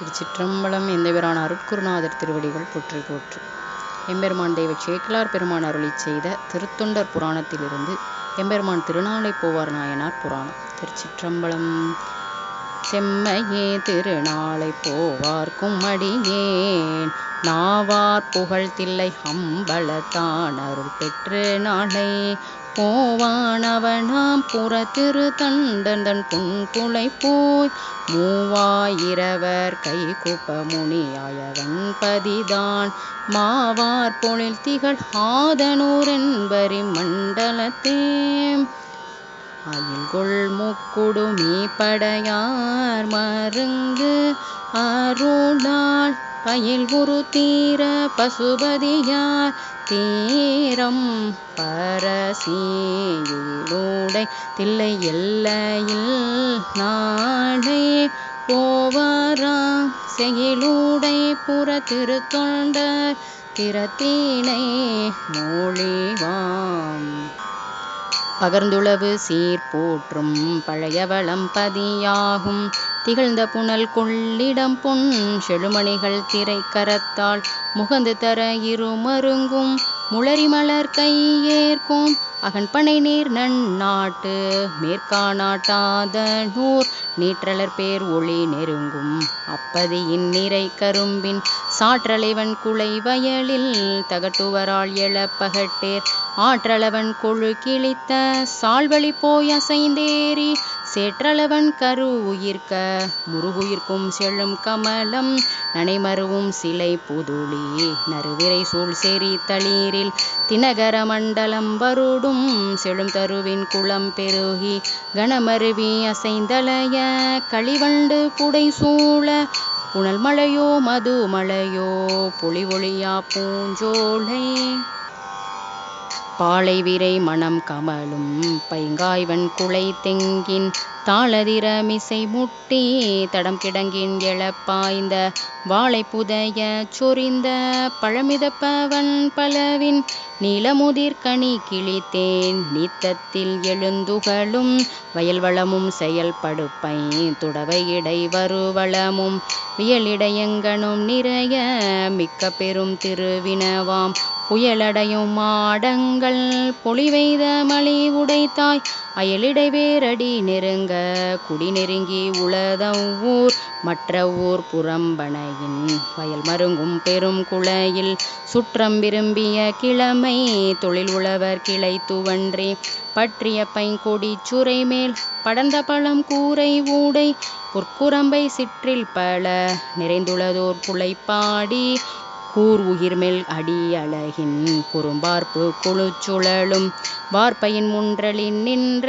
திருச்சிற்றம்பலம் எந்தபிரான் அருட்குருநாதர் திருவடிகள் போற்றி போற்று. எம்பெருமான் தெய்வ சேக்கலார் பெருமான் அருளிச் செய்த திருத்தொண்டர் புராணத்திலிருந்து எம்பெருமான் திருநாளை போவார் நாயனார் புராணம். திருச்சிற்றம்பலம் செம்மையே திருநாளை போவார்க்கும் அடியேன் நாவார் புகழ் தில்லை அம்பலத்தான் அருள் பெற்று நாளை போவானவனாம் புற திரு தண்டன் தன் புன்புலை போய் மூவாயிரவர் கை குப்ப முனியாயவன் பதிதான். மாவார் பொழில் திகழ் ஆதனூர் என்பரி மண்டலத்தே அயில்கொள் முக்குடுமே படையார் மருங்கு அருளால் பயில் குரு தீர பசுபதியார் தீரம் பரசீடை தில்லை எல்லையில் நாடே போவாராம் செயலூடை புற திருத்தொண்டர் திறத்தீனை மொழிவாம். பகர்ந்துளவு சீர் போற்றும் பழைய வளம் பதியாகும். திகழ்ந்த புனல் கொள்ளிடம் பொன் செழுமணிகள் திரை கரத்தால் முகந்து தர இருமருங்கும். முளரி மலர் கையேற்கும் அகன்பனை நீர் நன்னாட்டு மேற்காநாட்டாத நூர் நீற்றலர் பேர் ஒளி நெருங்கும். அப்பதியின் நிறை கரும்பின் சாற்றலைவன் குலை வயலில் தகட்டுவரால் எழப்பகட்டேர் ஆற்றலவன் கொழு கிழித்த சால்வழி போய் அசைந்தேறி சேற்றளவன் கரு உயிர்க்க முருகுயிர்க்கும் செழும் கமலம் நனைமருவும் சிலை புதுளி நறுவிரை சூழ் செறி தளீரில் தினகர மண்டலம் வருடும் செழும் தருவின் குளம் பெருகி கணமருவி அசைந்தலைய களிவண்டு புடை சூழ புனல் மழையோ மது மழையோ பொலி ஒளியா பூஞ்சோலை. பாலை விரை மணம் கமலும் பைங்காய்வன் குலை தெங்கின் தாளதிர மிசை முட்டி தடம் கிடங்கின் எழப்பாய்ந்த வாழை புதைய சொரிந்த பழமிதப்பவன் பலவின் நீலமுதிர் கனி கிழித்தேன் நீத்தத்தில் எழுந்துகளும் வயல் வளமும் செயல்படுப்பை துடவை வருவளமும். வியலிடையங்கனும் நிறைய மிக்க பெரும் திருவினவாம். புயலடையும் மாடங்கள் பொலிவெய்த மலி உடைத்தாய். அயலிடை வேரடி நெருங்க குடி நெருங்கி உளத ஊர். மற்ற ஊர் புறம்பனையின் வயல் மருங்கும் பெரும் குளையில் சுற்றம் விரும்பிய கிழமை தொழில் உழவர் கிளை துவன்றே பற்றிய பைங்கொடி சுரை மேல் படர்ந்த பழம் கூரை ஊடை பொற்குரம்பை சிற்றில் பல நிறைந்துள்ளதோர் புலைப்பாடி கூர் உயிர்மேல் அடி அழகின் குறும்பார்ப்பு குழுச்சுழலும். வார்ப்பையின் முன்றலின் நின்ற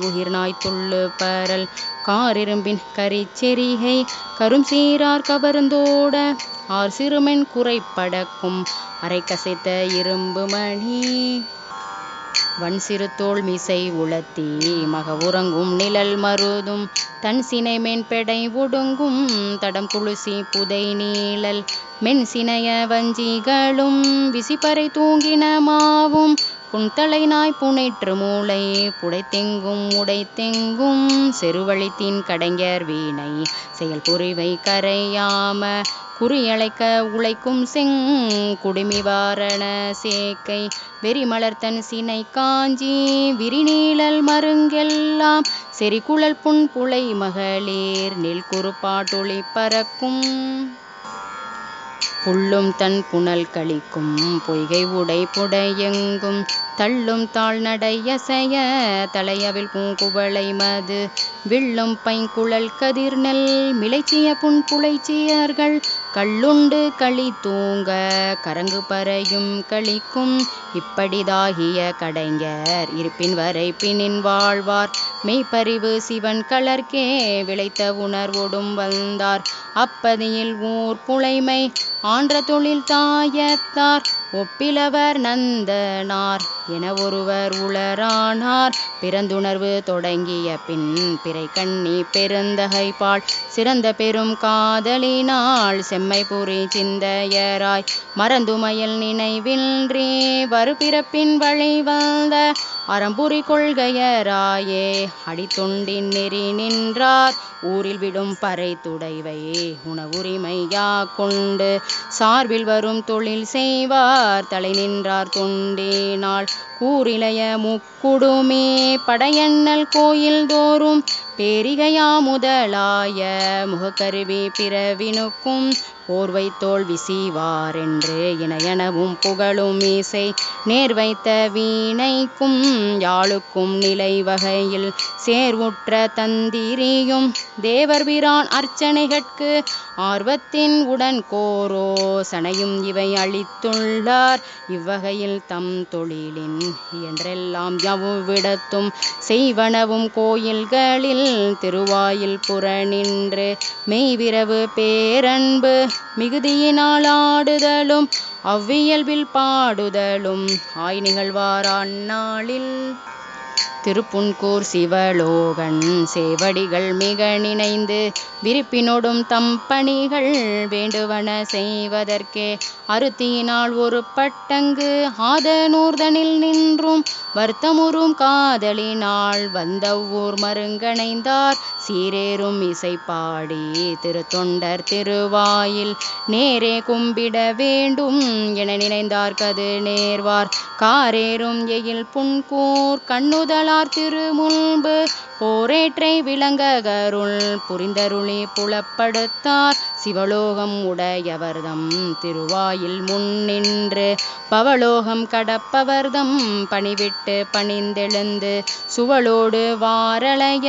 உயிர் நாய் துள்ளு பரல். காரிரும்பின் கரிச்செரிகை கரும் சீரார் கவர்ந்தோட. ஆர் சிறுமென் குறைப்படக்கும். அரை கசைத்த இரும்பு மணி. வன் சிறு தோல் மிசை உளத்தி மக உறங்கும் நிழல் மருதும். தன் சினை மென்பெடை ஒடுங்கும். தடம் குளுசி புதை நீழல். மென் சினைய வஞ்சிகளும் விசிப்பறை தூங்கின மாவும். புன்தலை நாய் புனைற்று மூளை புடைத்தெங்கும் உடைத்தெங்கும். செருவழித்தின் கடைஞர் வீணை செயல் புரிவை கரையாம குறியழைக்க உழைக்கும் செங் குடுமி வாரண சேக்கை. வெறிமலர்த்தன் சினை காஞ்சி விரிநீழல் மருங்கெல்லாம். செறிகுழல் புன் புலை மகளிர் நெல் குறுப்பாட்டொளி பறக்கும். புள்ளும் தன் புனல் கழிக்கும். பொய்கை உடை புடையெங்கும் தள்ளும் தாழ் நடையசைய தலையவில் பூங்குவளை மது. வில்லும் பைங்குழல் கதிர் நெல் மிளைச்சிய புன் புழைச்சியர்கள் கள்ளுண்டு களி தூங்க கரங்கு பறையும் கழிக்கும் இப்படிதாகிய கடைஞர் இருப்பின் வரை பின்னின் வாழ்வார். மெய்ப்பறிவு சிவன் கலர்க்கே விளைத்த உணர்வோடும் வந்தார். அப்பதியில் ஊர் புலைமை சான்ற தொழில் தாயத்தார் ஒப்பிலவர் நந்தனார் என ஒருவர் உளரானார். பிறந்துணர்வு தொடங்கிய பின் பிறைக்கண்ணி பெருந்தகைப்பாள் சிறந்த பெரும் காதலினால் செம்மைபுரி சிந்தையராய் மறந்துமயல் நினைவின்றி வருபிறப்பின் வழி வந்த அறம்புரி கொள்கையராயே அடித்துண்டின் நெறி நின்றார். ஊரில் விடும் பறை துடைவையே உணவுரிமையா கொண்டு சார்பில் வரும் தொழில் செய்வார். தலை நின்றார் தொண்டினால் கூறிலைய முக்குடுமே படையண்ணல் கோயில் தோறும். பேரிகையா முதலாய முகக்கருவி பிறவினுக்கும் போர்வை தோல் விசிவாரென்று இணையனவும் புகழும் இசை நேர் வைத்த வீணைக்கும் யாழுக்கும் நிலை வகையில் சேர்வுற்ற தந்திரியும் தேவர் பிரான் அர்ச்சனைகட்கு ஆர்வத்தின் உடன் கோரோ சனையும் இவை அளித்துள்ளார். இவ்வகையில் தம் தொழிலின் என்றெல்லாம் யவ்விடத்தும் செய்வனவும் கோயில்களில் திருவாயில் புற நின்று மெய்விரவு பேரன்பு மிகுதியினால் ஆடுதலும் அவ்வியல்பில் பாடுதலும். ஆய் நிகழ்வார் அந்நாளில்? திருப்புன்கூர் சிவலோகன் சேவடிகள் மிக நினைந்து விருப்பினொடும் தம் பணிகள் வேண்டுவன செய்வதற்கே அருத்தியினால் ஒரு பட்டங்கு ஆதனூர்தனில் நின்றும் வருத்தமுறும் காதலினால் வந்த ஊர் மருங்கணைந்தார் சீரேறும் இசை பாடி திருத்தொண்டர் திருவாயில் நேரே கும்பிட வேண்டும் என நினைந்தார் கது நேர்வார். காரேறும் எயில் புன்கூர் கண்ணுதலா திருமுன்பு போரேற்றை விளங்ககருள் புரிந்தருளி புலப்படுத்தார். சிவலோகம் உடையவர்தம் திருவாயில் முன் நின்று பவலோகம் கடப்பவர்தம் பணிவிட்டு பணிந்தெழுந்து சுவலோடு வாரளைய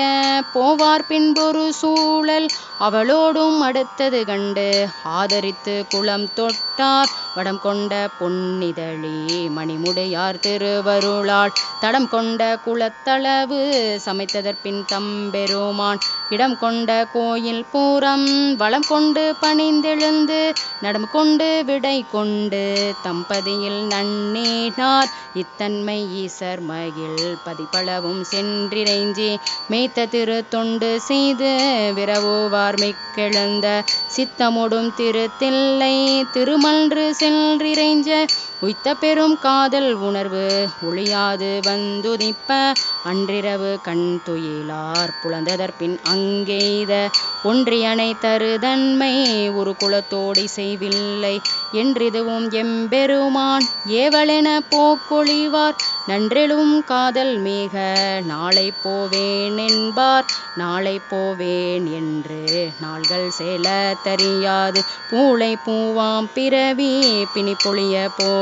போவார் பின்பொரு சூழல். அவளோடும் அடுத்தது கண்டு ஆதரித்து குளம் தொட்டார். வடம் கொண்ட பொன்னிதழி மணிமுடையார் திருவருளால் தடம் கொண்ட குளத்தளவு பின் தம்பெருமான். இடம் கொண்ட கோயில் பூரம் வளம் கொண்டு பணிந்தெழுந்து நடம் கொண்டு விடை கொண்டு தம்பதியில் நன்னீனார். இத்தன்மை ஈசர் மகிழ் பதிப்பளவும் சென்றிரைஞ்சி மேய்த்த திரு தொண்டு செய்து விரவுவார் மிக்கெழுந்த சித்தமொடும் திருத்தில்லை திருமன்று சென்றிரைஞ்ச உய்த்த பெரும் காதல் உணர்வு ஒளியாது வந்துதிப்ப அன்றிரவு கண் துயிலார் புலந்ததற்பின் அங்கெய்த ஒன்றியனை தருதன்மை ஒரு குலத்தோடி செய்வில்லை. என்றிதுவும் எம்பெருமான் ஏவலென போக்கொழிவார். நன்றெழும் காதல் மிக நாளை போவேன் என்பார். நாளை போவேன் என்று நாள்கள் செல தெரியாது. பூளை பூவாம் பிறவி பிணி பொழிய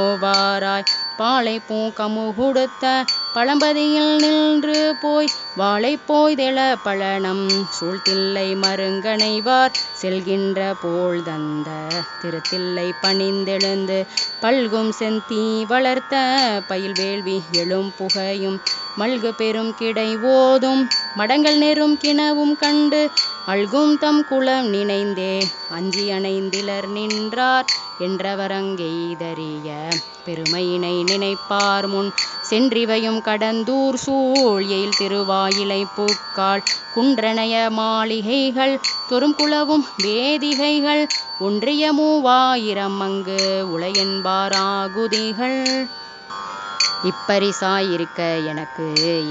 போவாராய். பாலை பூக்கமுகுடுத்த பழம்பதியில் நின்று போய் வாழை போய்தெழ பழனம். சூழ்த்தில்லை மருங்கணைவார் செல்கின்ற போல் தந்த திருத்தில்லை பணிந்தெழுந்து பல்கும் செந்தீ வளர்த்த பயில் வேள்வி எழும் புகையும் மல்கு பெரும் கிடை ஓதும். மடங்கள் நெரும் கிணவும் கண்டு அல்கும் தம் குளம் நினைந்தே அஞ்சி அணைந்திலர் நின்றார் என்றவரங்கெய்தறிய பெருமையினை நினைப்பார் முன் சென்றிவையும் கடந்தூர் சூழ் எயில் திருவாயிலை பூக்கால் குன்றனைய மாளிகைகள் தொறும் குளவும் வேதிகைகள் ஒன்றிய மூவாயிரம் அங்கு உளையென்பாராகுதிகள் இப்பரிசாயிருக்க எனக்கு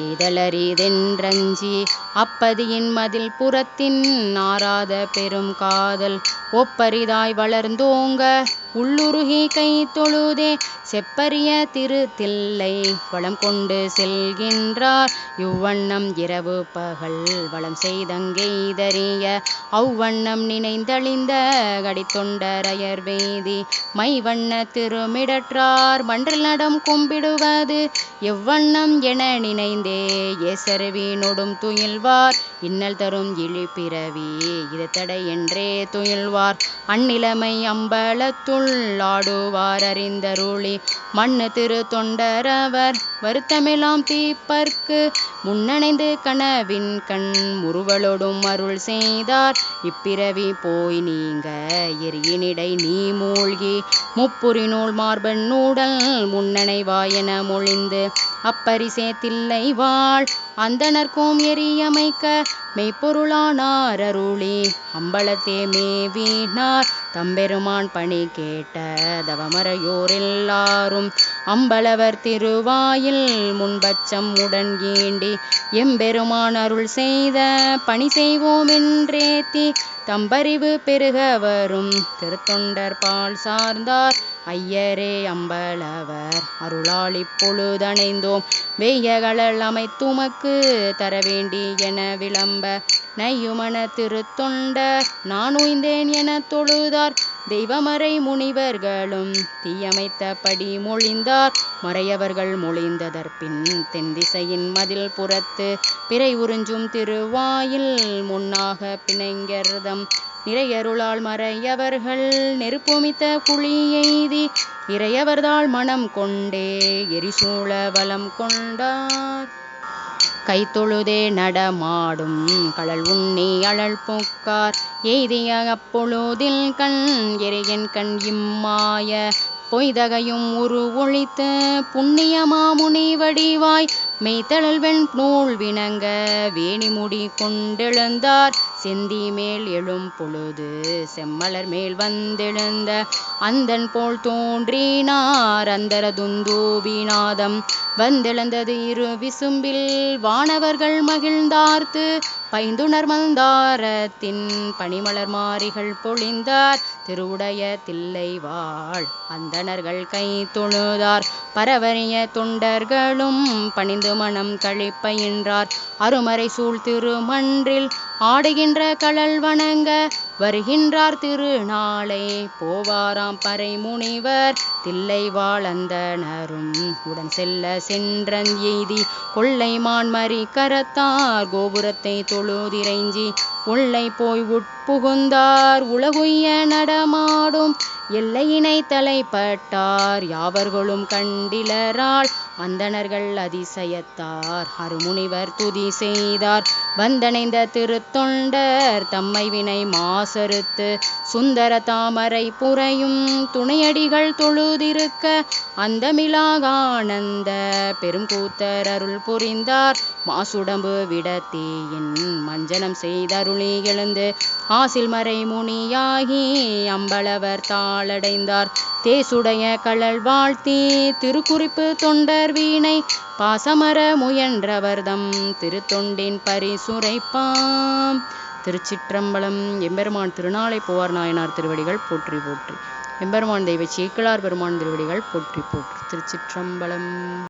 இதழறிதென்றஞ்சி அப்பதியின் மதில் புறத்தின் நாராத பெரும் காதல் ஒப்பரிதாய் வளர்ந்தோங்க. உள்ளுருகி கை தொழுதே செப்பரிய திருத்தில்லை வளம் கொண்டு செல்கின்றார். இவ்வண்ணம் இரவு பகல் வளம் செய்தங்கெய்தறிய அவ்வண்ணம் நினைந்தழிந்த கடித்தொண்டரையர் வேதி. மைவண்ண திருமிடற்றார் மன்றில் நடம் கும்பிடுவது எவ்வண்ணம் என நினைந்தே ஏசருவினொடும் துயில்வார். துயில்வார் இன்னல் தரும் இழிப்பிறவி இது தடை என்றே துயில்வார். அந்நிலைமை அம்பலத்துள் ஆடுவார் அறிந்தருளி. மண்ணு திரு தொண்டரவர் வருத்தமெல்லாம் தீப்பற்கு. முன்னணைந்து கனவின் கண் முறுவலோடும் அருள் செய்தார். இப்பிறவி போய் நீங்க எரியினிடை நீ மூழ்கி. முப்புரி நூல் மார்பன் நூடல் முன்னணைவாயன மொழிந்து அப்பரிசே தில்லை வாழ் அந்தணர்க்கும் எரியமைக்க மெய்ப்பொருளானார் அருளி அம்பலத்தே மேவினார். தம்பெருமான் பணி கேட்ட தவமறையோர் எல்லாரும் அம்பலவர் திருவாயில் முன்பச்சம் உடன் ஈண்டி எம்பெருமான் அருள் செய்த பணி செய்வோம் என்றேத்தி தம்பறிவு பெருக வரும் திருத்தொண்டர் பால் சார்ந்தார். ஐயரே அம்பலவர் அருளாளி பொழுதணைந்தோம். வெய்யகளல் அமைத்துமக்கு தரவேண்டி என விளம்ப நையுமன திருத்தொண்ட நான் உய்ந்தேன் என தொழுதார் தெய்வமறை முனிவர்களும். தீயமைத்தபடி மொழிந்தார் மறையவர்கள் மொழிந்ததற்பின் தென்திசையின் மதில் புறத்து பிறை உறிஞ்சும் திருவாயில் முன்னாக பிணைங்கர்தம். நிறையருளால் மறையவர்கள் நெருப்புமித்த குழி எய்தி இறையவர்தாள் மனம் கொண்டே எரிசூழ வலம் கொண்டார். கைத்தொழுதே நடமாடும். கழல் உண்ணி அழல் போக்கார். எய்திய அப்பொழுதில் கண் எரியன் கண் இம்மாய. பொய்தகையும் உரு ஒழித்து புண்ணியமாமுனி வடிவாய். மெய்தழல் வெண் நூல் வினங்க வேணிமுடி கொண்டெழுந்தார். செந்தி மேல் எழும் பொழுது செம்மலர் மேல் வந்தெழுந்த அந்தன் போல் தோன்றினார் அந்தர துந்தூபிநாதம் வந்தெழுந்தது இரு விசும்பில் வானவர்கள் மகிழ்ந்தார்த்து பைந்துணர் மந்தாரத்தின் பனிமலர் மாறிகள் பொழிந்தார். திருவுடைய தில்லை வாழ் அந்தணர்கள் கை தொழுதார். பரவரிய தொண்டர்களும் பணிந்து மனம் கழிப்பயின்றார் அருமறை சூழ் திருமன்றில் ஆடுகின்ற கழல் வணங்க வருகின்றார் திருநாளை. போவாராம் பறை முனிவர் தில்லை வாழந்தனரும். உடன் செல்ல சென்றன் எய்தி கொள்ளை மான்மரி கரத்தார். கோபுரத்தை தொழுதிரைஞ்சி உள்ளை போய் உட்புகுந்தார். உலகுய்ய நடமாடும் எல்லையினை தலைப்பட்டார். யாவர்களும் கண்டிலரால் அந்தணர்கள் அதிசயத்தார். அருமுனிவர் துதி செய்தார். வந்தணைந்த திருத்தொண்டர் தம்மை வினை மாசறுத்து சுந்தர தாமரை புரையும் துணையடிகள் தொழுதிருக்க அந்தமிலாகானந்த பெரும் கூத்தர் அருள் புரிந்தார். மாசுடம்பு விடத்தேயின் மஞ்சனம் செய்தருளி எழுந்து ஆசில் மறை முனியாகி அம்பலவர் தாளடைந்தார். தேசுடைய கழல் வாழ்த்தி திருக்குறிப்பு தொண்டர் வீணை பாசமர முயன்றவர்தம் திருத்தொண்டின் பரிசுரைப்பாம். திருச்சிற்றம்பலம் எம்பெருமான் திருநாளை போவார் நாயனார் திருவடிகள் போற்றி போற்றி. எம்பெருமான் தெய்வ சேக்கிழார் பெருமான் திருவடிகள் போற்றி போற்றி. திருச்சிற்றம்பலம்.